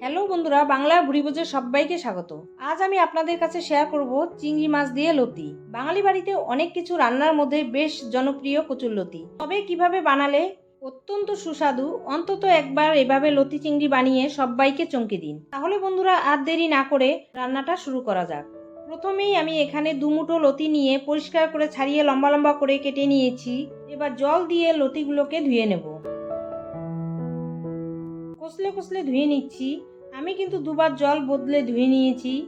Hello বন্ধুরা, বাংলা ভুরিভোজের সবাইকে স্বাগত। আজ আমি আপনাদের কাছে শেয়ার করব চিংড়ি মাছ দিয়ে লতি। বাঙালি বাড়িতে অনেক কিছু রান্নার মধ্যে বেশ জনপ্রিয় কচুর লতি। তবে কীভাবে বানালে অত্যন্ত সুস্বাদু, অন্তত একবার এভাবে লতি চিংড়ি বানিয়ে সবাইকে চমকে দিন। তাহলে বন্ধুরা, আর দেরি না করে রান্নাটা শুরু করা যাক। প্রথমেই আমি এখানে দুমুঠো লতি নিয়ে পরিষ্কার করে ছাড়িয়ে লম্বা লম্বা করে কেটে নিয়েছি। এবার জল দিয়ে লতিগুলোকে ধুয়ে নেব। কষলে কষলে ধুয়ে নিচ্ছি। আমি কিন্তু দুবার জল বদলে ধুয়ে নিয়েছি।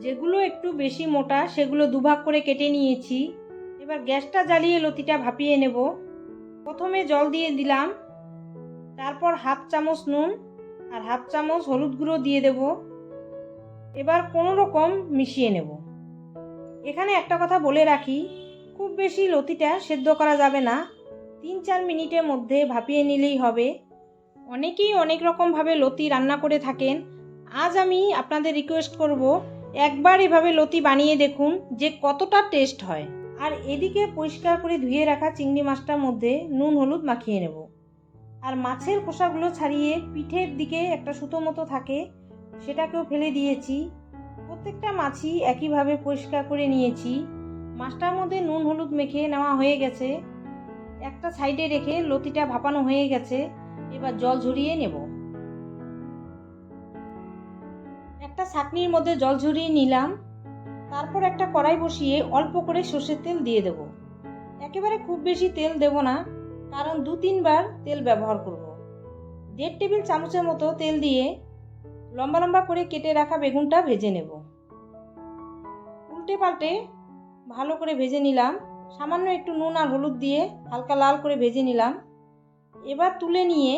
যেগুলো একটু বেশি মোটা, সেগুলো দুভাগ করে কেটে নিয়েছি। এবার গ্যাসটা জ্বালিয়ে লতিটা ভাপিয়ে নেব। প্রথমে জল দিয়ে দিলাম। তারপর হাফ চামচ নুন আর হাফ চামচ হলুদ গুঁড়ো দিয়ে দেব। এবার কোনো রকম মিশিয়ে নেব। এখানে একটা কথা বলে রাখি, খুব বেশি লতিটা সেদ্ধ করা যাবে না। তিন চার মিনিটের মধ্যে ভাপিয়ে নিলেই হবে। অনেকেই অনেক রকমভাবে লতি রান্না করে থাকেন। আজ আমি আপনাদের রিকোয়েস্ট করব, একবার এভাবে লতি বানিয়ে দেখুন যে কতটা টেস্ট হয়। আর এদিকে পরিষ্কার করে ধুয়ে রাখা চিংড়ি মাছটার মধ্যে নুন, হলুদ মাখিয়ে নেব। আর মাছের খোসাগুলো ছাড়িয়ে পিঠের দিকে একটা সুতো মতো থাকে, সেটাকেও ফেলে দিয়েছি। প্রত্যেকটা মাছই একইভাবে পরিষ্কার করে নিয়েছি। মাছটার মধ্যে নুন, হলুদ মেখে নেওয়া হয়ে গেছে। একটা সাইডে রেখে লতিটা ভাপানো হয়ে গেছে। এবার জল ঝরিয়ে নেব। একটা ছাকনির মধ্যে জল ঝরিয়ে নিলাম, তারপর একটা কড়াই বসিয়ে অল্প করে সর্ষের তেল দিয়ে দেব। একেবারে খুব বেশি তেল দেব না, কারণ দু তিনবার তেল ব্যবহার করব। দেড় টেবিল চামচের মতো তেল দিয়ে লম্বা লম্বা করে কেটে রাখা বেগুনটা ভেজে নেব। উল্টে পাল্টে ভালো করে ভেজে নিলাম, সামান্য একটু নুন আর হলুদ দিয়ে হালকা লাল করে ভেজে নিলাম। এবার তুলে নিয়ে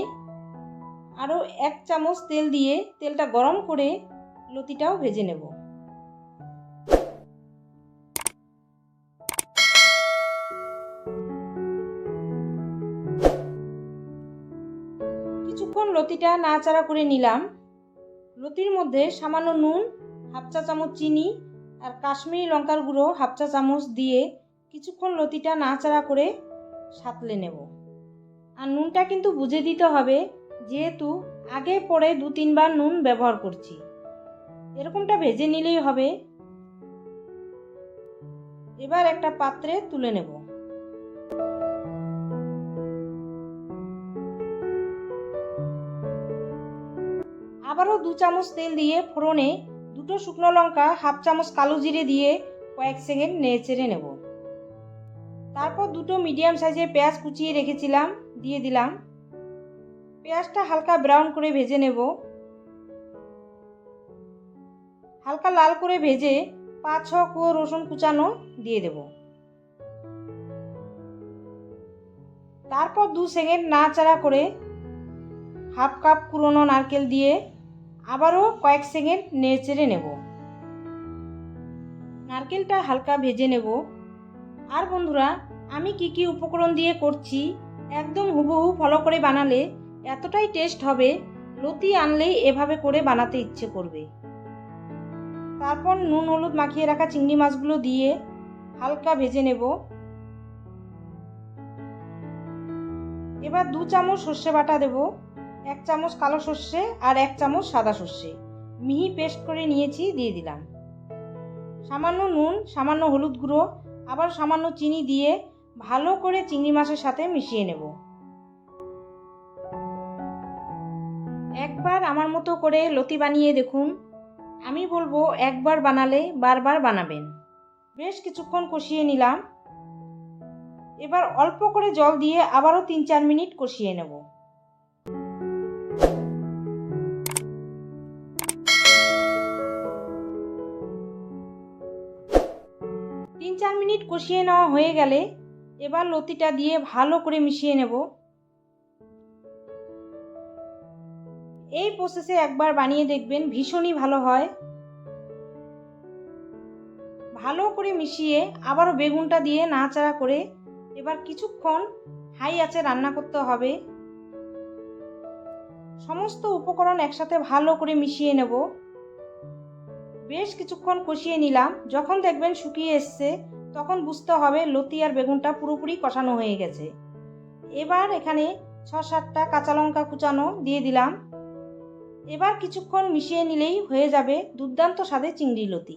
আরও এক চামচ তেল দিয়ে তেলটা গরম করে লতিটাও ভেজে নেব। কিছুক্ষণ লতিটা নাড়াচাড়া করে নিলাম। লতির মধ্যে সামান্য নুন, হাফ চা চামচ চিনি আর কাশ্মীরি লঙ্কার গুঁড়ো হাফ চা চামচ দিয়ে কিছুক্ষণ লতিটা নাড়াচাড়া করে সাতলে নেব। আর নুনটা কিন্তু বুঝে দিতে হবে, যেহেতু আগে পরে দু তিনবার নুন ব্যবহার করছি। এরকমটা ভেজে নিলেই হবে। এবার একটা পাত্রে তুলে নেব। আবারও দু চামচ তেল দিয়ে ফোড়নে দুটো শুকনো লঙ্কা, হাফ চামচ কালো জিরে দিয়ে কয়েক সেকেন্ড নেড়ে চেড়ে নেব। তারপর দুটো মিডিয়াম সাইজের পেঁয়াজ কুচিয়ে রেখেছিলাম। দিয়ে দিলাম। পেঁয়াজটা হালকা ব্রাউন করে ভেজে নেব। হালকা লাল করে ভেজে পাঁচ ছ কুয়ো রসুন কুচানো দিয়ে দেব। তারপর দু সেকেন্ড নাড়াচাড়া করে হাফ কাপ কুড়োনো নারকেল দিয়ে আবারও কয়েক সেকেন্ড নেড়েচেড়ে নেব। নারকেলটা হালকা ভেজে নেব। আর বন্ধুরা, আমি কি কি উপকরণ দিয়ে করছি একদম হুবহু ফলো করে বানালে এতটাই টেস্ট হবে, লতি আনলেই এভাবে করে বানাতে ইচ্ছে করবে। তারপর নুন হলুদ মাখিয়ে রাখা চিংড়ি মাছগুলো দিয়ে হালকা ভেজে নেব। এবার দু চামচ সর্ষে বাটা দেব, এক চামচ কালো সর্ষে আর এক চামচ সাদা সর্ষে। মিহি পেস্ট করে নিয়েছি, দিয়ে দিলাম। সামান্য নুন, সামান্য হলুদ গুঁড়ো, আবার সামান্য চিনি দিয়ে ভালো করে চিংড়ি মাছের সাথে মিশিয়ে নেব। একবার আমার মতো করে লতি বানিয়ে দেখুন। আমি বলব একবার বানালে বারবার বানাবেন। বেশ কিছুক্ষণ কষিয়ে নিলাম। এবার অল্প করে জল দিয়ে আবারও তিন চার মিনিট কষিয়ে নেব। তিন চার মিনিট কষিয়ে নেওয়া হয়ে গেলে এবার লতিটা দিয়ে ভালো করে মিশিয়ে নেব। এই প্রসেসে একবার বানিয়ে দেখবেন ভীষণই ভালো হয়। ভালো করে মিশিয়ে আবারও বেগুনটা দিয়ে নাড়াচাড়া করে এবার কিছুক্ষণ হাই আছে রান্না করতে হবে। সমস্ত উপকরণ একসাথে ভালো করে মিশিয়ে নেব। বেশ কিছুক্ষণ কষিয়ে নিলাম। যখন দেখবেন শুকিয়ে এসছে তখন বুঝতে হবে লতি আর বেগুনটা পুরোপুরি কষানো হয়ে গেছে। এবার এখানে ছ সাতটা কাঁচা লঙ্কা কুচানো দিয়ে দিলাম। এবার কিছুক্ষণ মিশিয়ে নিলেই হয়ে যাবে দুর্দান্ত স্বাদে চিংড়ি লতি।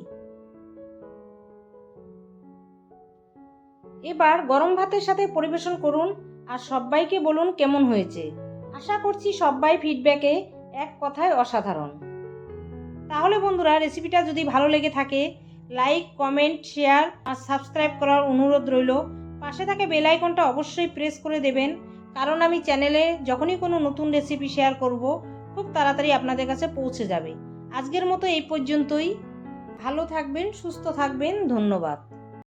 এবার গরম ভাতের সাথে পরিবেশন করুন আর সবাইকে বলুন কেমন হয়েছে। আশা করছি সবাই ফিডব্যাকে এক কথায় অসাধারণ। তাহলে বন্ধুরা রেসিপিটা যদি ভালো লেগে থাকে লাইক, কমেন্ট, শেয়ার আর সাবস্ক্রাইব করার অনুরোধ রইল। পাশে থাকে বেল আইকনটা অবশ্যই প্রেস করে দেবেন, কারণ আমি চ্যানেলে যখনই কোনো নতুন রেসিপি শেয়ার করব, খুব তাড়াতাড়ি আপনাদের কাছে পৌঁছে যাবে। আজকের মতো এই পর্যন্তই। ভালো থাকবেন, সুস্থ থাকবেন, ধন্যবাদ।